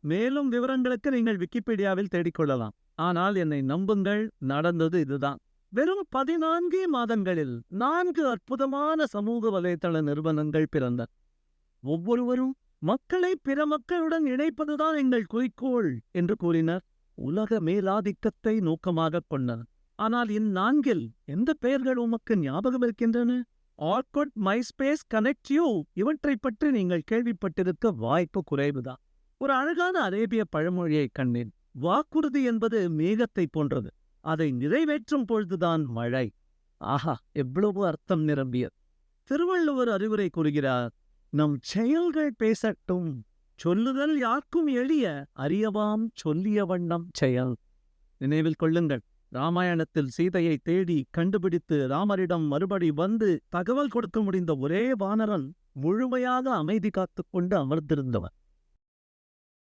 மேலும் விவரங்களுக்கு நீங்கள் விக்கிபீடியாவில் தேடிக்கொள்ளலாம். ஆனால் என்னை நம்புங்கள் நடந்தது இதுதான். வெறும் பதினான்கே மாதங்களில் நான்கு அற்புதமான சமூக வலைத்தள நிறுவனங்கள் பிறந்தன ஒவ்வொருவரும் மக்களை பிற மக்களுடன் இணைப்பதுதான் எங்கள் குறிக்கோள் என்று கூறினர். உலக மேலாதிக்கத்தை நோக்கமாகக் கொண்டனர். ஆனால் இந்நான்கில் எந்த பெயர்கள் உமக்கு ஞாபகம் இருக்கின்றன? ஆர்குட் மைஸ்பேஸ் கனெக்ட் யூ இவற்றைப் பற்றி நீங்கள் கேள்விப்பட்டிருக்க வாய்ப்பு குறைவுதான். ஒரு அழகான அரேபிய பழமொழியைக் கண்டேன். வாக்குறுதி என்பது மேகத்தை போன்றது. அதை நிறைவேற்றும் பொழுதுதான் மழை. ஆஹா எவ்வளவு அர்த்தம் நிரம்பியது. திருவள்ளுவர் அறிவுரை கூறுகிறார் நம் செயல்கள் பேசட்டும். சொல்லுதல் யாருக்கும் எளிய அறியவாம் சொல்லிய வண்ணம் செயல். நினைவில் கொள்ளுங்கள் ராமாயணத்தில் சீதையை தேடி கண்டுபிடித்து ராமரிடம் மறுபடி வந்து தகவல் கொடுக்க முடிந்த ஒரே வானரன் முழுமையாக அமைதி காத்துக் கொண்டு அமர்ந்திருந்தவன்.